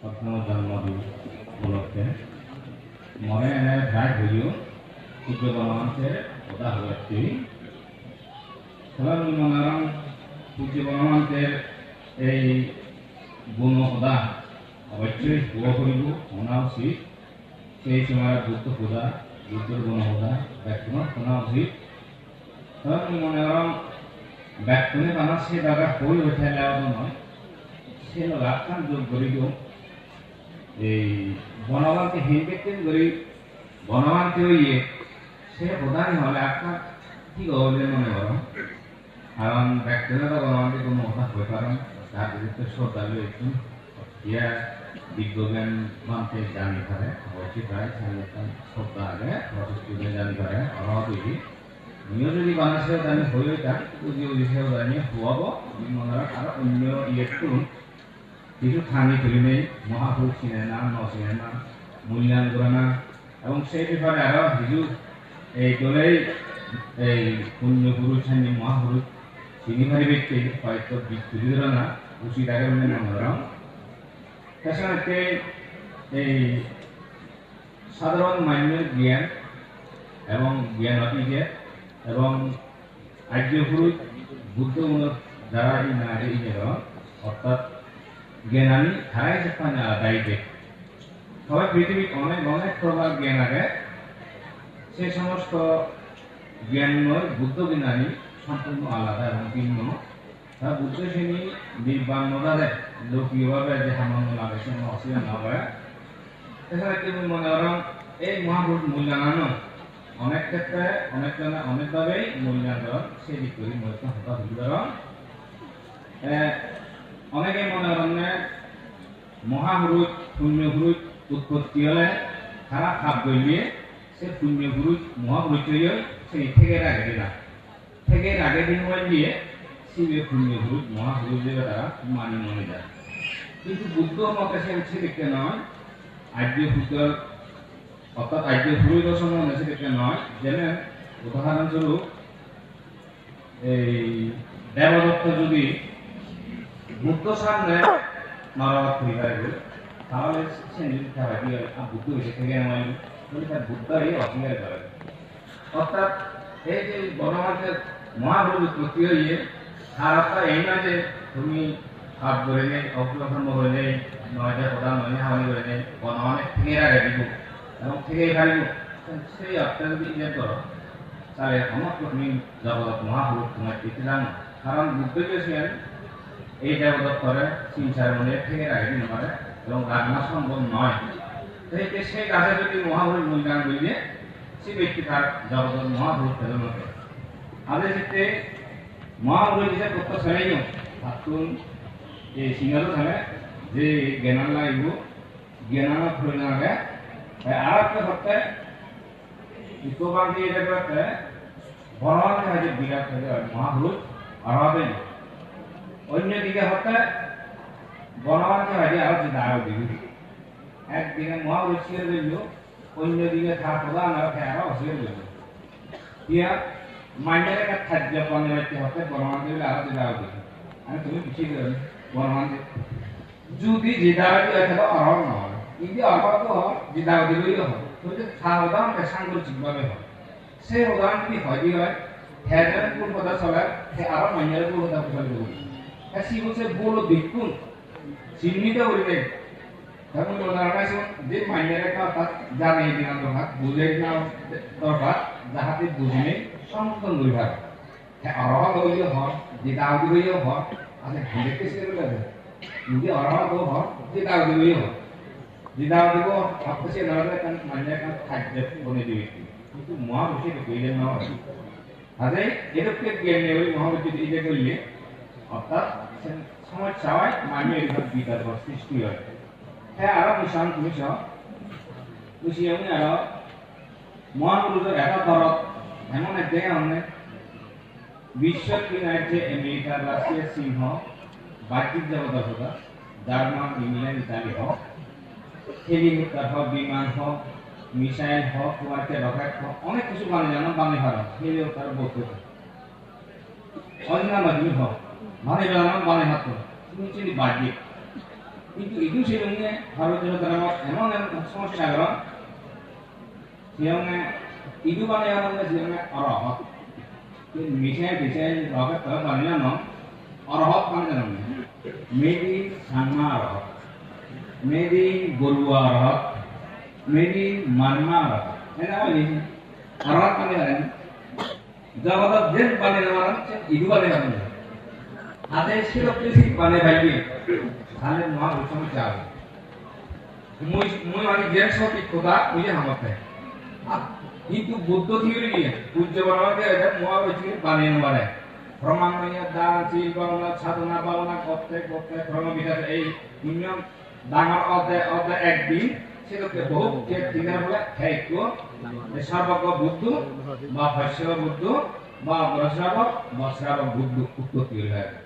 প্রথম জন্মদিন উপলক্ষে। মনে এনে ভাই হইও সূর্য বনমান্তের ওটা হয়েছি খেলার মনোরম সূর্য বনমান্তের এই গুণ সদা অবশ্যই শুভ কৰিব শুনা উচিত। সেই সময় বুদ্ধ পূজা বুদ্ধর গুণ সদা ব্যাখ্যান শোনা উচিত। খেলার মনোরম ব্যাখ্যানে বানা সে দাদা হই উঠে লেওয়া নয় সে লাখান যোগ দিওঁ এই বনবানকে হিনকেতেন কৰি বনবানকে ইয়ে সে প্রধান হলে আপনার কি বলে মনে করো? কারণ ব্যক্তিগত বনবানকে কোনো কথা হয়ে পারেন তার বিরুদ্ধে শ্রদ্ধালু একটু ইয়া বিজ্ঞজ্ঞান মানতে জানি পারে অবশ্যই প্রায় সাংগঠন শ্রদ্ধা আগে প্রশস্তি জানি পারে অভাবী। নিও যদি বানাসেও জানি হয়ে যান উজি উজিসেও জানি হওয়াব। মনে আর অন্য ইয়েটু কিছু তুলি নেই মহাপুরুষ চিনে না ন না মূল্যায়ন করে না এবং সেই ব্যাপারে আরও কিছু এই দলেই এই পুণ্য পুরুষ ছানি মহাপুরুষ চিনি ভারি ব্যক্তি হয়তো তুলি ধরে না উচিত আগে বলে মনে করো তাছাড়া এই সাধারণ মান্যের জ্ঞান এবং জ্ঞান অতীতে এবং আর্য পুরুষ বুদ্ধমূলক যারা এই না এই অর্থাৎ জ্ঞানানি ধারাই সেখানে দায়ীতে সবাই পৃথিবীর অনেক অনেক প্রকার জ্ঞান আগে। সে সমস্ত জ্ঞান নয় বুদ্ধ জ্ঞানী সম্পূর্ণ আলাদা এবং ভিন্ন। তা বুদ্ধ শ্রেণি নির্বাণ মদারে লৌকিকভাবে যে সামান্য লাগে সে অসুবিধা না হয় এছাড়া কি মনে করেন এই মহাপুরুষ মূল্যায়ন অনেক ক্ষেত্রে অনেক জনে অনেকভাবেই মূল্যায়ন সেই দিক করে মূল্য হতা হতে অনেকে মনে করেন মহাপুরুষ, পুণ্যপুরুষ উৎপত্তি হলে খারাপ খাপ গলিয়ে সে পুণ্যপুরুষ মহাপুরুষ সেই থেকে আগে দিলা। থেকে আগে দিন দিয়ে শিবে পুণ্যপুরুষ মহাপুরুষ তারা মানি মনে যায়। কিন্তু বুদ্ধ মতে সে সেদিকে নয়, আর্য পুত্র অর্থাৎ আর্য পুরুষ সম্বন্ধে সেদিকে নয় যেন উদাহরণস্বরূপ এই দেবদত্ত যদি তাহলে সে যদি খাবার দিয়ে বুদ্ধ হয়েছে থেকে নয় তাহলে তার বুদ্ধই অস্বীকার করে। অর্থাৎ এই যে বনমাসের মহাপ্রভু উৎপত্তি হইয়ে খারাপটা এই নয় যে তুমি হাত ধরে নেই অগ্রসম্ভ করে নেই নয়টা প্রধান নয় হাওয়ানি করে নেই, বনমানে থেকে রাখে দিব এবং থেকে ফেলিব। সেই অর্থে যদি ইয়ে করো, তাহলে সমস্ত তুমি জগৎ মহাপুরুষ তোমার দিতে কারণ বুদ্ধ যে এই দেবদত্ত করে চিন্তার মনে থেকে রাখি পারে, এবং রান্না সম্ভব নয়। সেই সেই গাছে যদি মহাপুরুষ মূল্যায়ন করিলে সে ব্যক্তি তার জগৎ মহাপুরুষ ফেলে মতো আমাদের ক্ষেত্রে মহাপুরুষ হিসেবে তথ্য শ্রেণীও ভাবতুন এই সিংহল থাকে যে জ্ঞান লাগিব জ্ঞান ফুল নাগে আর একটা হচ্ছে ইকোবাঙ্গি এটা করতে বড় যে বিরাট মহাপুরুষ আর অন্যদিকে বনবানকে ভাজি আরও চিন্তা আরও দিবি একদিকে মহাবৃষ্টির জন্য অন্যদিকে প্রধান আর খেয়ারা অসুবিধা জন্য ইয়া মাইনের একটা খাদ্য পানি রাখতে হতে বনবান দিলে আরও চিন্তা আরও দিবি আমি তুমি পিছিয়ে দেবে বনবান যদি জিদাবাদি হয়ে থাকে অরহর নহয় কিন্তু অরহর তো হয় জিদাবাদি লইও হয়। কিন্তু খাওয়া উদাহরণ সাংগঠিকভাবে হয়, সেই উদাহরণ যদি হয়? কি হয়? হ্যাঁ কোন কথা চলে সে আরও মাইনের কোন কথা চলে 다시 이곳에 뭘로 됐군 진리다 우리네 다음 조사하시면 제 만년에 가다 자네 지난 동안 부재기나 너가 나한테 부재네 상품 놀이가 어라와 거기요 허 지다우기 거기요 허 아니 그렇게 세를 가자 이게 어라와 거 허? 지다우기 거기요 허 지다우기 거 앞에 나라에 간 만년에 가 탈제 보내주겠지 কিন্তু মহাবিশ্বে ঢুকিলে নহয় আজি এরকম জ্ঞান নেই মহাবিশ্বে দিলে করলে অর্থাৎ সমস্যায় মানুষের ভিতর বিতর্ক সৃষ্টি হয়। হ্যাঁ আরও মিশন মিশন বুঝিয়ে উনি আরও। মহাপুরুষের এটা দরদ এমন এক জায়গা অনেক। বিশ্ব কিনার যে আমেরিকার রাশিয়া, সিংহ, বাহ্যিক জগদা জার্মান, ইংল্যান্ড, ইতালি হোক হেলিকপ্টার হোক, বিমান হোক, মিসাইল হোক, কুয়াতে রকেট হোক, অনেক কিছু বানিয়ে জানো, বানিয়ে ভালো হেলিকপ্টার বলতে অন্য মাধ্যমিক হোক। মানে বেলানো মানে হাত তুমি চিনি বাহ্যিক কিন্তু itu silungnya harus jelas dalam emang yang সমস্যা কারণ silungnya itu kan yang mana silungnya arahat মিশে দিছে রকেট তলে পারলে ন অরহত মানে জানো মেদি সাংমা অরহত মেদি গরুয়া অরহত মেদি মারমা অরহত এটা বলি অরহত মানে জানেন জগত যেন পালে না ইদু পালে মুই মুই মানে যে সঠিক কথা ওই যে হামতে কিন্তু থিওরি পূজ্য এটা বানিয়ে দান শিল বাংলা, সাধনা বাংলা, করতে করতে বিকাশ, এই পুণ্য ডাঙর অধ্যায় অধ্যায় একদিন সেটাকে বহু যে দিনের বলে খাইক্য সর্বজ্ঞ বুদ্ধ, বা ভাষ্য বুদ্ধ বা বস্রাবক বা শ্রাবক বুদ্ধ উৎপত্তি হয়ে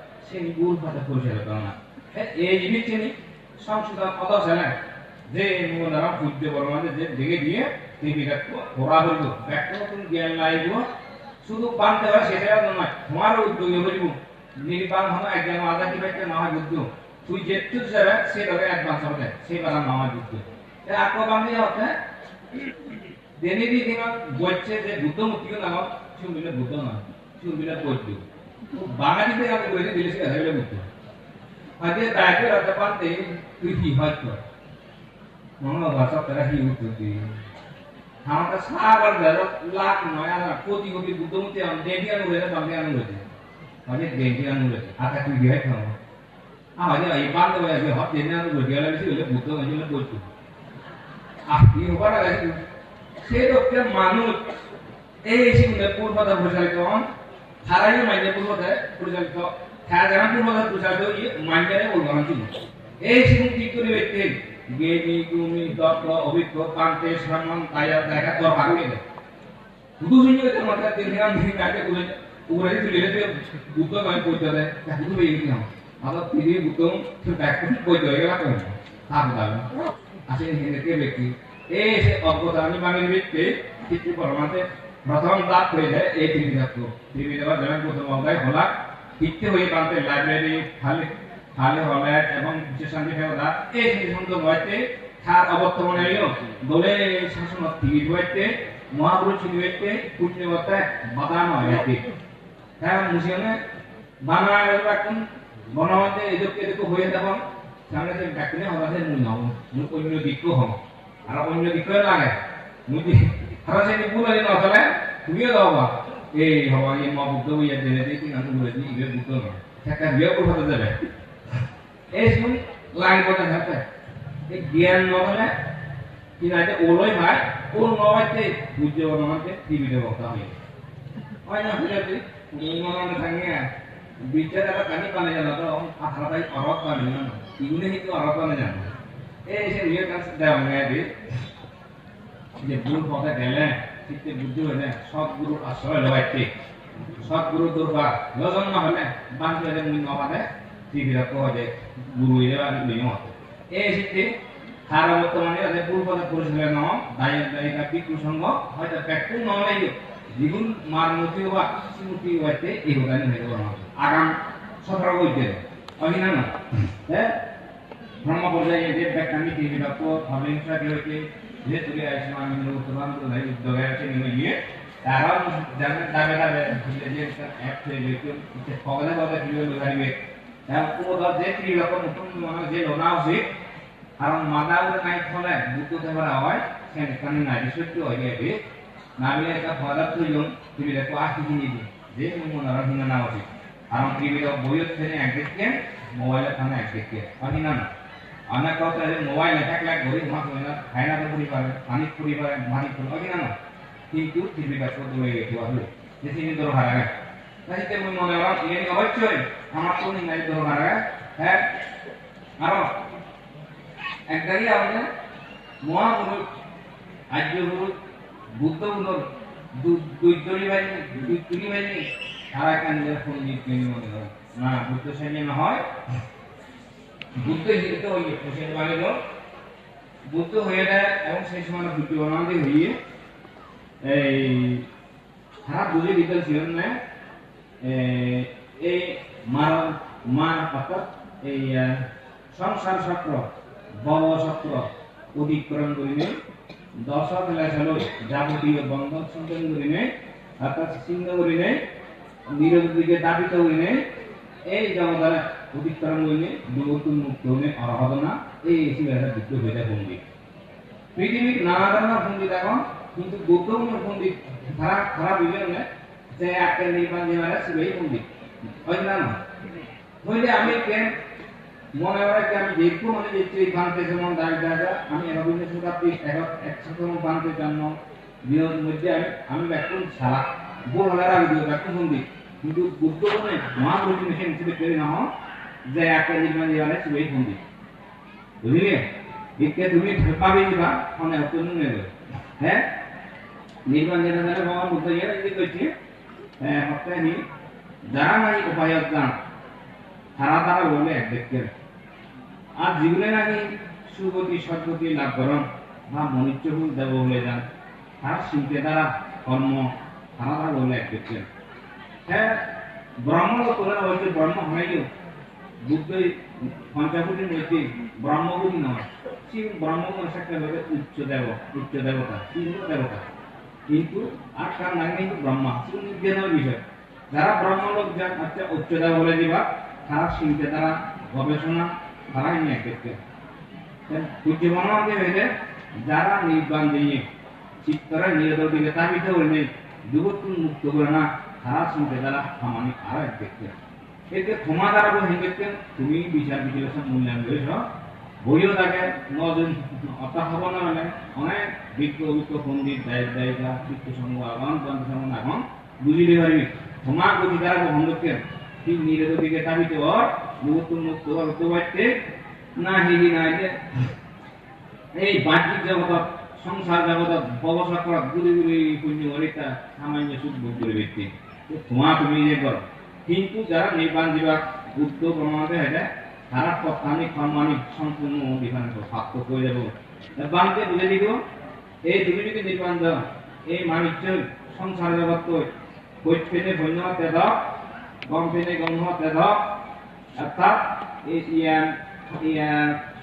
সে ফাটা পরিচালিত না এই জিনিস চিনি সংশোধন কত আছে যে মনারা পূজ্য বর্মাদের যে দেখে দিয়ে টিভিটা ঘোরা হইব একটা নতুন জ্ঞান লাইব শুধু পান দেওয়া সেটা নয় তোমার উদ্যোগে বলিব। নির্বাণ হলো একজন আদা কি একটা মহা যুদ্ধ তুই যেটু যাবে সেটাকে অ্যাডভান্স হবে। সেবার মহা যুদ্ধ আকো বাংলি হতে দেনি দিন বলছে যে বুদ্ধ মুক্তিও না শুনবিলে বুদ্ধ না শুনবিলে বৌদ্ধ বাঙালিতে আমি বলে দিলে সে হইলে বুদ্ধ আজকে দায়িত্ব রাখতে পারতে তুই কি হয়তো মনে ভাষা তারা কি উঠতে আমাকে সাবার ধরো লাখ নয় আর কোটি কোটি বুদ্ধমূর্তি আন দেবী আনু হয়ে বাংলা আনু হয়েছে আজকে দেবী আনু হয়েছে আটা তুই দিয়ে খাও আজকে এই বান্ধ হয়ে আছে হট দেবী আনু হয়ে গেলে বেশি হলে বুদ্ধ হয়েছিল বলতো আহ কি হবার আছে সে লোককে মানুষ এই সিংহে পূর্বতা পরিচালিত হন সারাই মাইনে পূর্বতা পরিচালিত হ্যাঁ যারা পূর্বতা পরিচালিত এই মাইন্ডারে উদাহরণ ছিল এই সিং কি করে ব্যক্তি জ্ঞানী গুণী দক্ষ, অভিজ্ঞ কান্তে সম্মান কায়া দেখা, তোর ভাগে দে শুধু শুনে তো মাথা দিন দিন দিন কাটে করে উপরে তুলে দিলে বুদ্ধ গায় কইতে দেয়। বেই কি নাম আবার তিরি বুদ্ধ ব্যাক করে কইতে হয়ে গেল কেন থাক দাও আসে হেনে কে ব্যক্তি এই সে অজ্ঞতানি বাঙালি ব্যক্তি, কিছু পরমাতে প্রথম দাঁত যায়, এই টিভি থাকতো টিভি দেওয়া যেমন প্রথম অধ্যায় হলা শিখতে হয়ে পান্তে লাইব্রেরি খালি খালি হলে এবং বিশেষান্তি ফেরদা এই সিদ্ধান্ত হইতে তার অবর্তমানে দলে শাসন টিভি হইতে, মহাপুরুষ হইতে পুণ্যবতা বাদানো হইতে হ্যাঁ মুসিয়ানে বানায় রাখুন বনমতে এদিকে এদিকে হয়ে তখন সামনে যে ব্যাকনে হবাতে মুই নাও মুই অন্য দিকও হম আর অন্য দিকও লাগে। মুই আর সে নিপুল হয়ে নচলে তুমিও দাও এই হওয়া এই মা বুদ্ধ হইয়া দেবে দেখি আমি বলে দিই ইবে বুদ্ধ নয় সেটা বিয়ে করতে যাবে এই শুন লাইন কথা থাকে এই জ্ঞান নহলে কি না যে ওলই ভাই ও নবাইতে পারো আমাকে টিভিতে বক্তা হয়ে হয় না বুঝে তুই মনে থাকে বিচার একটা কানি পানে জানো তো আঠারো অরব পানে জানো ইগুনে কিন্তু অরব পানে জানো এই সে রিয়েল কাজ দেওয়া যে ভুল পথে গেলে ঠিক বুদ্ধি হলে সৎ গুরু আশ্রয় লগাইতে সৎ গুরু দুর্বার লজন্ম হলে বান্ধব হলে মুই নবাদে টিভিরা কহ যে গুরু ইরে আমি লইম এই সিদ্ধি হার বর্তমানে যে ভুল পথে পরিচালনা নাম দায়ের দায়িকা বিক্রু সঙ্গ হয়তো পেট্রু নলাই দ্বিগুণ মার মূর্তি বা মূর্তি হইতে এই হোগানি হয়ে গেল আগাম সতেরো বইতে অহিনা না হ্যাঁ? ব্রহ্ম পর্যায়ে যে ব্যাখ্যানি টিভি ডক্টর অহিংসা কি হইতে আসে আমি উত্তরান তো নাই উদ্যোগে আছে নিয়ে গিয়ে তারা জানে দাবে দাবে যে এক ত্রি রকম মানে যে লোনা উড়ে নাই ফলে বুদ্ধ দেবার হয় সত্য হয়ে যাবে নামিলে একটা ফলার প্রয়োজন তুমি দেখো আশি কিনে দিই যে হিনা না উচিত কারণ টিভির বইয়ের থেকে একদিকে মোবাইলের থানা একদিকে পানি না না। অনেক কথা মোবাইল থাকলে গরিব মাছ হয় না খাই না তো পুরি পারে পানি পুরি পারে মানি পুরি পারে না। কিন্তু টিভিটা কত হয়ে গেছে আসলে যে তিনি তোর হারা তাই তো মই মনে হয়? ইয়ে অবশ্যই আমার তো নাই তোর হারা হ্যাঁ? আরও। এক একদারি আমাদের মহাপুরুষ, আর্যপুরুষ, বুদ্ধপুরুষ দুই বাহিনী দুই তুলি বাহিনী সারা কান্দের পণ্ডিত মনে হয়। না, বুদ্ধ সেনে না হয়। বুদ্ধ হিতে বুদ্ধ হয়ে দেয় এবং সেই সময় হইয়ে, এই, সারা বুঝে দিতে ছিলেন না। এই মার মার পাতত এই সংসার চক্র ভব চক্র অতিক্রম করিনে দশ ক্লাসল যাবতীয় বন্ধন সম্পন্ন করিনে অর্থাৎ সিংহ করিনে নিরোধ দিকে দাবিত করিনে এই জগতার অতিক্রম করিনে দুর্গতুন মুক্ত এই এসি যুক্ত হয়ে যায় পণ্ডিত পৃথিবীর নানা ধরনের পণ্ডিত এখন কিন্তু গুরুত্বপূর্ণ পণ্ডিত খারাপ খারাপ বিভিন্ন যে একটা নির্মাণ যে মানে শিবাই হয় না না? হইলে আমি কেন মনে হয় কি আমি দেখব মানে যে এই বানতে যেমন দাগ আমি একবিংশ শতাব্দী এক একশো বানতে জন্ম বিনোদ মধ্যে আমি আমি ব্যাকুল ছাড়া গোল হলার আগে ব্যাকুল পণ্ডিত কিন্তু গুরুত্বপূর্ণ মহাপুরুষ মেশিন হিসেবে তৈরি না হন নির্মাণ যে মানে শিবাই পণ্ডিত বুঝলি? একে তুমি পাবে দিবা মানে অত্যন্ত নেবে হ্যাঁ? জানে ভগবান বুদ্ধ ইয়ে এই কইছি হ্যাঁ নি যারা নাই উপায় যান। তারা তারা বলে এক ব্যক্তি আর জীবনে নাকি সুগতি, সদ্গতি লাভ করন। বা মনিত্যভুল দেব বলে যান। তারা শিল্পে দ্বারা কর্ম তারা তারা বলে এক হ্যাঁ? ব্রহ্ম তোলা হয়েছে ব্রহ্ম হয়ে মধ্যে ব্রহ্মগুলি নয় উচ্চ দেব উচ্চ দেবতা শিব দেবতা। কিন্তু আর তার নাম কিন্তু ব্রহ্মা বিষয়। যারা ব্রহ্মলোক যান আচ্ছা উচ্চ দেব বলে দিবা, তারা শিল্পে, তারা গবেষণা, তারাই নিয়ে মনোমতে হইলে যারা নির্বাণ দিয়ে চিত্তরা নিরত দিকে তাবিত হইলে মুক্ত করে না, তারা শিল্পে তারা সামানিক আর এক দেখতে এতে ক্ষমা দ্বারা বলে দেখতেন তুমি বিচার বিশ্লেষণ মূল্যায়ন করেছ বইও থাকে, নজন অর্থাৎ হব না মানে অনেক বিজ্ঞ অভিজ্ঞ পণ্ডিত দায়িত দায়িকা চিত্ত সংঘ আগন তন্ত্র সংঘ আগন ক্ষমা গতি দ্বারা বহন দেখতেন ঠিক নিরত দিকে তাবিতে ওর মুক্ত মুক্ত হতে পারতে না হিহি না যে এই বাহ্যিক জগতত সংসার জগতত ব্যবসা করা গুলি গুলি পুণ্য অনেকটা সামান্য সুখ ভোগ করে ব্যক্তি তো তুমি ইয়ে করো কিন্তু যারা নির্বাণ দিবা বুদ্ধ প্রমাণতে হেঁটে, তারা পক্ষানি সম্মানি সম্পূর্ণ বিধান প্রাপ্ত করে যাব বানকে বুঝে দিব, এই তুমি নির্বাণ দাও এই মানিজ্য সংসার জগৎ বৈঠ পেনে বন্য তেদ গম পেনে গম তেদ অর্থাৎ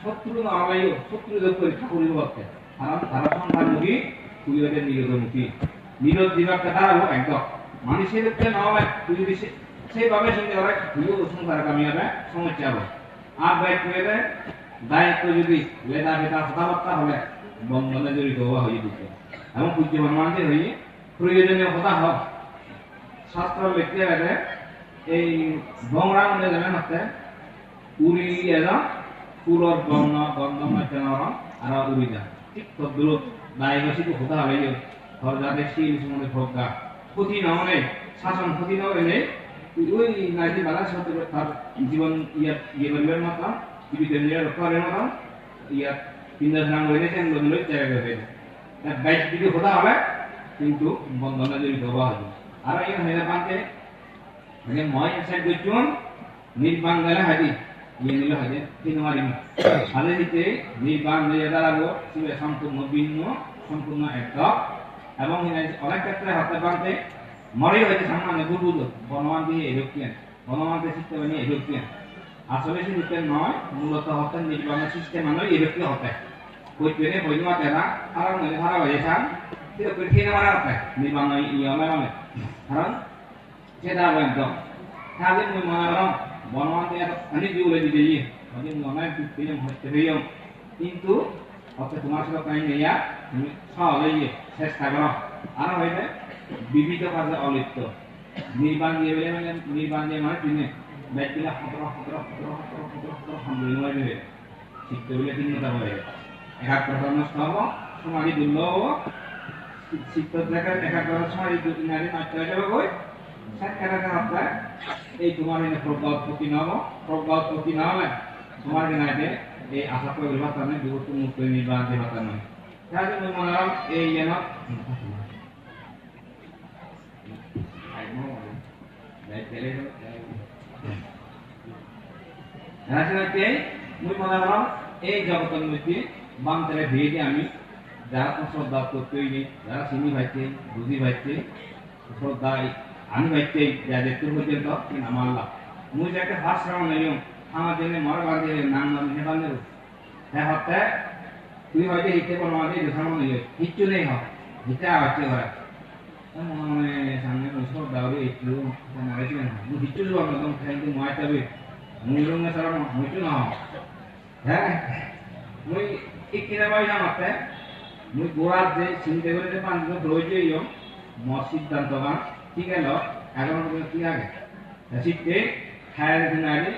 শত্রু নয় শত্রু যোগ করে ঠাকুরের ভক্তে কারণ তারা সন্তানমুখী কুড়িয়ে নিরোধমুখী। নিরোধ দিবার তারা একদম মানুষের না হবে তুই সেইভাবে সঙ্গে ওরা তুইও সংসার কামি হবে, সমস্যা হবে। আর দায়িত্ব হলে দায়িত্ব যদি লেদা বেদা কথাবার্তা হলে বন্ধনে জড়িত হওয়া হয়ে দিত এবং পূজ্য মানুষের হয়ে প্রয়োজনীয় কথা হোক শাস্ত্র লিখতে গেলে এই ভংরা মধ্যে যেমন হচ্ছে উড়ি এজন পুরর বর্ণ বর্ণ মাধ্যমর আর উড়ি যা। ঠিক তদ্দুর দায়গসিত হতে হবে যে যাতে শিল সময় ভোগা ক্ষতি না হলে, শাসন ক্ষতি না ওই নাইটি বালা, সাথে তার জীবন ইয়া ইয়ে করিবার মত জীবিত নিয়ে রক্ষা করার মত ইয়া তিন দশ নাম হইলে সেন বদলে জায়গা হয়ে যায় বাইশ দিকে হতে হবে, কিন্তু বন্ধনে জড়িত হওয়া হবে আর এই হয়ে পাতে মানে মই এসাইড করছুন নির্বাণ গেলে হাজি ইয়ে নিল হাজে তিন মারি হালে দিতে দিয়ে দাঁড়াবো শিবে সম্পূর্ণ ভিন্ন, সম্পূর্ণ একটা এবং অনেক ক্ষেত্রে হাতে পাতে মরে হয়েছে সামান্য বুঝবুঝো বনমান দিয়ে এরোপিয়ান বনমানকে সিস্টেমে নিয়ে এরোপিয়ান আসলে সিস্টেম নয়, মূলত হতেন নির্বাণের সিস্টেম নয় এরোপি হতে কই পেনে বই মা তেরা আর নয় ধারা বাজে সান কিন্তু কই খেয়ে মারা হতে নির্বাণ ইয়ে মানে কারণ সেটা হবে একদম। তাহলে মনে করম বনমান দিয়ে অনেক দিয়ে দিতে ইয়ে। ওদের মনে হয় পেনে হতে হইও কিন্তু হতে তোমার সাথে কাই নেইয়া তুমি ইয়ে করো আর বিবিধ কাজে অলিপ্ত। নির্বাণ দিয়ে মানে নির্বাণ দিয়ে মানে তিনি ব্যক্তিরা সতর সতর সতর সতর সতর সতর সামনে নয় দেবে শিখতে বলে হয়ে সমাধি সমাধি দুই নারী নষ্ট হয়ে যাবে এই তোমার এনে উৎপত্তি না উৎপত্তি না হলে তোমার এনে এই আশা করে ভাতা নয় মুক্ত নির্বাণ দিয়ে তাহলে মনে। এই যেন রাজনীতি মুই মনে রাম এই জগতের মধ্যে বাম তেলে ভিড়ে আমি যারা শ্রদ্ধা করতেই নেই যারা চিনি ভাইতে বুঝি ভাইতে শ্রদ্ধা আমি ভাইতে যাদের তোর পর্যন্ত আমার লাভ মুই যাকে ফার্স্ট রাউন্ড নিলাম আমার জন্য মর বাদে নাম নাম নিয়ে বান্ধব হ্যাঁ হতে তুই হয়তো হিতে কোনো আমাদের মনে হয় কিচ্ছু নেই হয় হিতে মানে না হ্যাঁ মুই ঠিক কিনা বাই না মাতে মুই গোড়ার যে চিন্তা করে যে পাঁচ দিন রয়েছে ইয়ম মর সিদ্ধান্ত গান ঠিক আছে এখন কি আগে সিটে খায় দিন আগে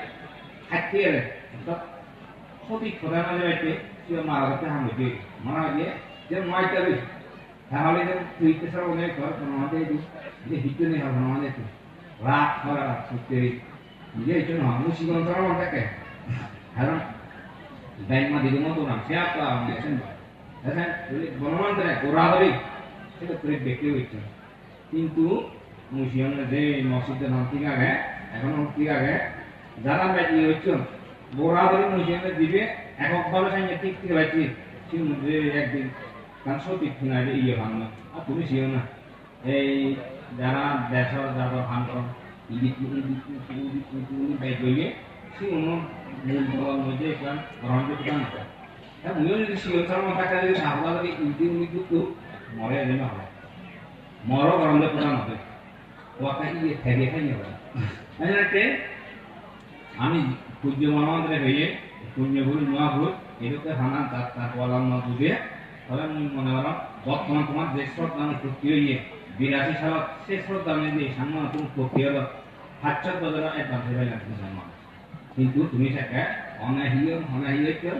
খাইতে এলে সঠিক কথা না যাইতে সে মারা যাতে হামে মারা গিয়ে যে মাই তবে তাহলে তো অনেক কোনো আমাদের যে হিটু নেই হবে আমাদের রাত করা সত্যি যে হিটু না আমি শিখন করা থাকে। কারণ ব্যাংক মা দিদি মতো না, সে আপা আমি আছেন দেখেন বনমান করে গোড়া হবে সেটা তুই দেখতে হচ্ছে কিন্তু মুসিয়ান যে মসজিদে নাম ঠিক আগে এখন ঠিক আগে যারা ব্যাটি হচ্ছে গোড়া ধরে মুসিয়ানে দিবে, এককভাবে সাইনে ঠিক ঠিক রাখছি সে মধ্যে একদিন কারণ সত্যি কিনা ইয়ে ভাঙলো আর তুমি শিও না এই যারা দেশ যারা ভাঙ করো ইদিত বাইক লইয়ে সে অন্য মূল বলার মধ্যে একটা গ্রহণ করতে পারেন হ্যাঁ উনিও যদি শিও ছাড়া মাথা কাজে যদি সাহলা যদি ইদি উনি কিন্তু মরে যেন হবে মরও গরমে প্রধান হবে ওয়াকা ইয়ে থেকে খাই হবে এজন্য আমি পূজ্য মহামন্ত্রে হয়ে পুণ্য ভুল নোয়া ভুল এরকম হানা তার তার বলার না বুঝে আমি মনে করলাম বর্তমান তোমার যে শ্রদ্ধা প্রতি হইয়ে বিরাশি সালত, সে শ্রদ্ধা আমি যে সামনে তুমি প্রতি হলো বদলা একবার ভেবে কিন্তু তুমি সেটা অনাহিও অনাহিও কেউ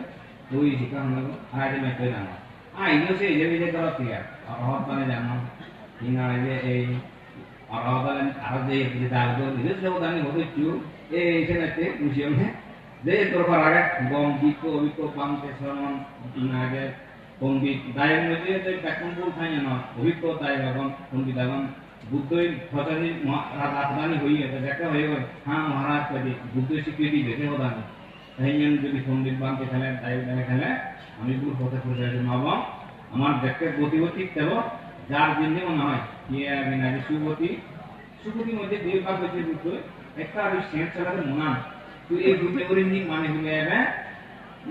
তুই শিখা হলো আর আজ মেটে জানো আ ইনো সে যে বিজে করো তিয়া অরহত মানে জানো ইনা যে এই অরহত আর যে যে দাগো নিজে সব দানি হতো চু এই সেনাতে মুসিয়ামে যে তোর আগে গম বিকো বিকো পান্তে শ্রমণ আগে পণ্ডিত দায়ের মধ্যে যে ব্যাকরণ বল থাকে না অভিজ্ঞতা এখন পণ্ডিত এখন বুদ্ধই ফসানি রাজধানী হইয়ে দেখা হয়ে গেল হ্যাঁ মহারাজ কাজে বুদ্ধ স্বীকৃতি দেখে হতানি তাইমেন যদি পণ্ডিত বানতে খেলে তাই দেখে খেলে, আমি বুড় হতে খুঁজে নবম আমার দেখতে গতিগতি দেব যার দিনে মনে হয় ইয়ে বিনা যে সুগতি। সুগতির মধ্যে দুই ভাগ হচ্ছে দুটো একটা আমি সেন্ট চালাতে মনে হয় তুই এই দুটো করে নি মানে হলে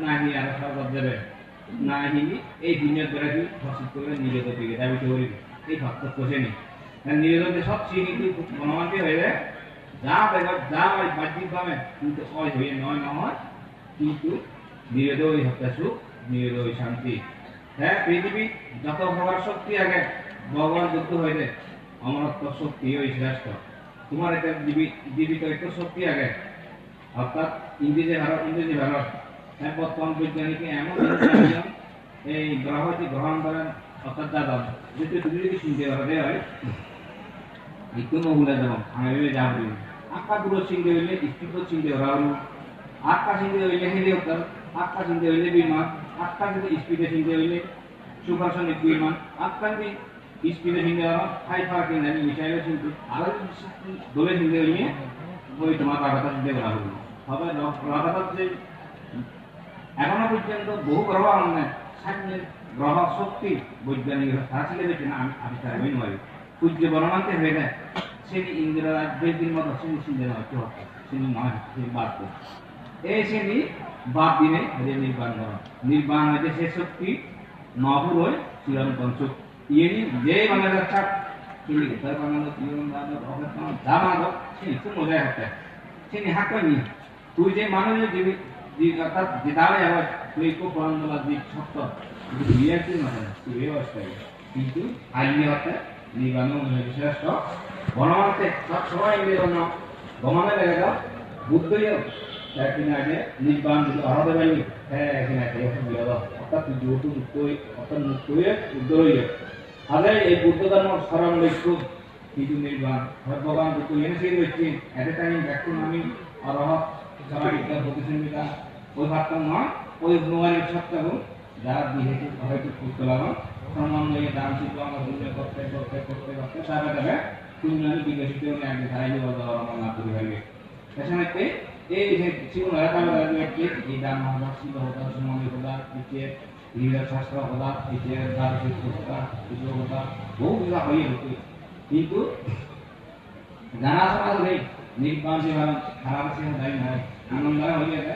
না হি আর সব যাবে না হিনি এই দুনিয়ার দ্বারা ফসল করে দিকে এই সব যা যা বাহ্যিক ভাবে, কিন্তু হয়ে নয় কিন্তু ওই হত্যা সুখ নিরোধ ওই শান্তি। হ্যাঁ পৃথিবী যত ভগবান শক্তি আগে, ভগবান যুদ্ধ হইলে অমরত্ব শক্তি ওই শ্রেষ্ঠ। তোমার এটা জীবিত একটু শক্তি আগে, অর্থাৎ ইংরেজি ভারত ইংরেজি ভারত। বর্তমান বৈজ্ঞানিক এমন এই গ্রহ যে গ্রহণ করেন অর্থাৎ যাদব যদি তুমি যদি শুনতে পারবে হয় একটু নহুলে যেমন আমি যাব আক্কা দূর চিনতে হইলে স্পিড চিনতে ওরা হলো আক্কা চিনতে হইলে হেলিকপ্টার আক্কা চিনতে হইলে বিমান। আক্কা যদি স্পিডে চিনতে হইলে সুপারসনিক বিমান। আক্কা যদি স্পিডে চিনতে হওয়া হাই ফার্কিং জানি মিসাইলে চিনতে আরও দূরে চিনতে হইলে ওই তোমার রাখাতা চিনতে করা হলো। হবে রাখাতার যে এখনও পর্যন্ত বহু গ্রহ মানে সামনে গ্রহ শক্তি বৈজ্ঞানিক না, আমি আবিষ্কার হই নয়। সূর্য বনমান্তে হয়ে যায়। সেটি ইন্দিরা রাজ্যের মতো বাদ এই বাদ দিনে হয়ে নির্বাণ করা নির্বাণ হয়েছে সে শক্তি নপুর হয় চিরন্তন সুখ ইয়েনি যে বাংলা যাচ্ছা কিন্তু উত্তর বাংলা জীবন যা বাংলা শ্রেণি খুব মজায় তুই যে মানুষের জীবিত অর্থাৎ যেটাও যাবে তুই খুব পরন্দলা দিক সত্য কিন্তু বিয়েটি নয় তুই অবস্থায়। কিন্তু আইনি হতে নির্বাণ শ্রেষ্ঠ বনমান্তে সব সময় নির্বাণ গমনে লেগে যাও বুদ্ধই একদিন আগে নির্বাণ যদি পাইনি হ্যাঁ একদিন আগে বিরোধ অর্থাৎ যেহেতু মুক্ত হই অর্থাৎ মুক্ত হয়ে শুদ্ধ হইলে। তাহলে এই বুদ্ধ ধর্ম স্মরণ লক্ষ্য কিন্তু নির্বাণ ভগবান বুদ্ধ এনে সেই রয়েছে এট এ টাইম ব্যাকুণ আমি অরহত সবাই প্রতিসংহিতা ওই ভাবটা নয় ওই নুয়ারের সপ্তাহ যারা দিয়ে হয়তো করতে লাগো সমন্বয়ে দাম শিল্প আমরা শূন্য করতে করতে করতে করতে তারা দেবে শূন্য বিকশিত আগে ধারাই না করি ভাবে এখানে এই যে তারা দেখে এই দাম আমরা ছিল হতা সমন্বয় হতা দিচ্ছে বিভিন্ন শাস্ত্র হতা দিচ্ছে দার্শনিক হতা বিদ্রোহ হতা বহু বিধা হয়ে হতো কিন্তু জানা শোনা নেই, নির্বাণ যে খারাপ সে দায়ী নয় আনন্দ হয়ে গেছে।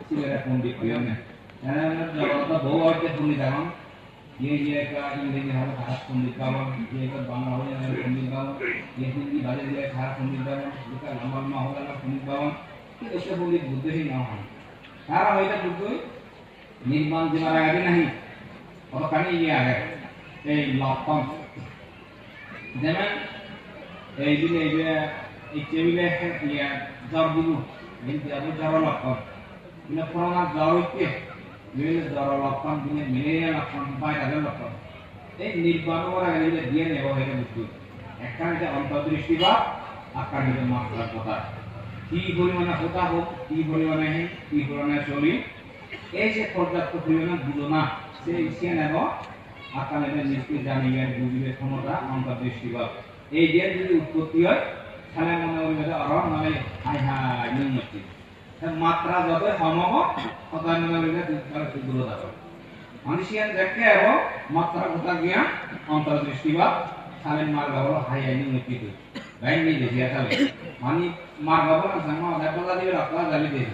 ඉතිරේ කොම්බි කියන්නේ දැනගන්න ලබන බොහෝ වර්ග කොම්බි ගන්න ये ये का इंग्लिश में हमारा खास कम लिखा हुआ ये का बांग्ला हो या कम लिखा हुआ ये हिंदी भाषा में खास कम लिखा हुआ इसका लंबा लंबा होगा ना कम लिखा हुआ कि तो ऐसे बोले बुद्ध ही ना हो। सारा वही तो बुद्ध निर्माण दिमाग आगे नहीं। और तो कहीं ये आगे। ये लॉकडाउन जमन। ये दिन ये, एक चेविले है, ये जब बुलू लेकिन जब जब लॉकडाउन করোনা জ্বর হইতে বিভিন্ন জ্বর লক্ষণ দিনে ম্যালেরিয়া লক্ষণ ভাইরাসের লক্ষণ এই নির্বাণ করা গেলে দিয়ে নেব হয়ে বুঝতে একটা যে অন্তর্দৃষ্টি বা আকার নিতে মাত্রার কথা কি পরিমাণে হতা হোক কি পরিমাণে হে কি পরিমাণে চলি এই যে পর্যাপ্ত পরিমাণে বুঝো না সে নেব আকার নেবে নিশ্চয় জানিবে বুঝিবে ক্ষমতা অন্তর্দৃষ্টি বা এই দিয়ে যদি উৎপত্তি হয় তাহলে মনে করবে অরণ মানে হাই হাই নিম্নতি মাত্রা যত সমব সদায় মনে করবে তার দূর যাবে মানুষিয়ান দেখে এবং মাত্রা কথা গিয়া অন্তর্দৃষ্টি বা সালেন মার গাবল হাই হাই নিম্নতি তো গাই নিয়ে দেখি তাহলে মানে মার গাবল না সামা দেখলা দিবে রাখলা জালি দিয়ে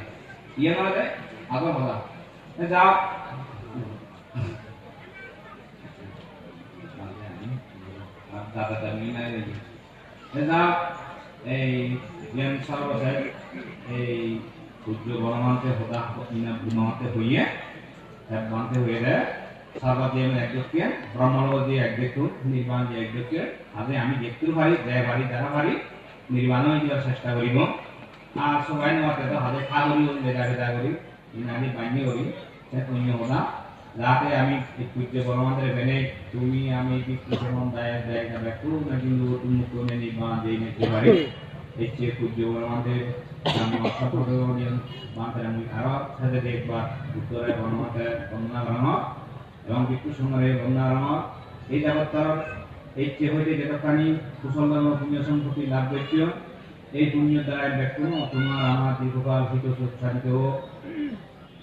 ইয়ে মানে দেয় আগর কথা যাও দাদা দামি নাই যা এই জ্ঞান সর্বশেষ এই সূর্য বনমান্তে হতা গুণমাতে হইয়ে হয়ে যায় সর্বাধিক একজনকে ব্রহ্মলোকে একদিকে নির্বাণ যে একজনকে আগে আমি দেখতে পারি দেয় পারি দেখা পারি নির্বাণ হয়ে যাওয়ার চেষ্টা করিব। আর সবাই নেওয়াতে তো হাতে খা বেদা বেদা করি ইনাদি বান্যে করি পুণ্য হতা। যাতে আমি পূজ্য পরমান্তের বেনে তুমি আমি কি কিছুক্ষণ দায় দায় কিন্তু তুমি কোনে নির্বাণ দিয়ে নিতে পারি পরমান্তের আমি অসফল দিন মান্তের আমি আরও সাথে দেখবার উত্তরে পরমান্তের বন্যা বানানো এবং বিক্ষু সময়ে বন্যা বানানো এই জগত্তর এই যে হইতে যেতখানি কুশল ধর্ম পুণ্য সম্পত্তি লাভ করছ এই পুণ্য দ্বারা ব্যক্তি তোমার আমার দীর্ঘকাল হিত হোক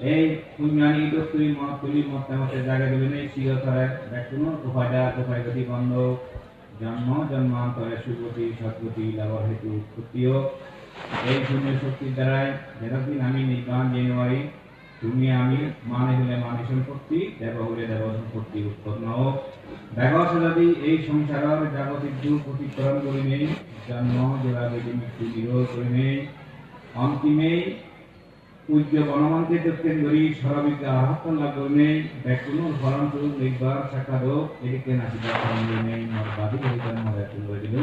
এই পুণ্যানি তুই মত তুলি মতে জায়গা দেবে নেই চিরতরে দেখুন উপায়টা উপায় গতি বন্ধ জন্ম, জন্মান্তরে সুগতি সদ্গতি লাভ হেতু উৎপত্তিও। এই পুণ্য শক্তির দ্বারাই যতদিন আমি নির্বাণ জানুয়ারি, তুমি আমি মানে হলে মানে সম্পত্তি, দেব হলে দেব সম্পত্তি উৎপন্ন। হোক যদি এই সংসারের জাগতিক দুঃখ অতিক্রম করি নেই জন্ম জোড়াবেদি মৃত্যু নিরোধ করি নেই অন্তিমেই পূজ্য বনমন্ত্রী দক্ষিণ গরি সরবিদ্যা আহত লাগনে ব্যাকুল ফলন স্বরূপ নির্বার শাখা রোগ এদিকে নাসিকা নেই মরবাদি কবিতার মধ্যে তুলে দিল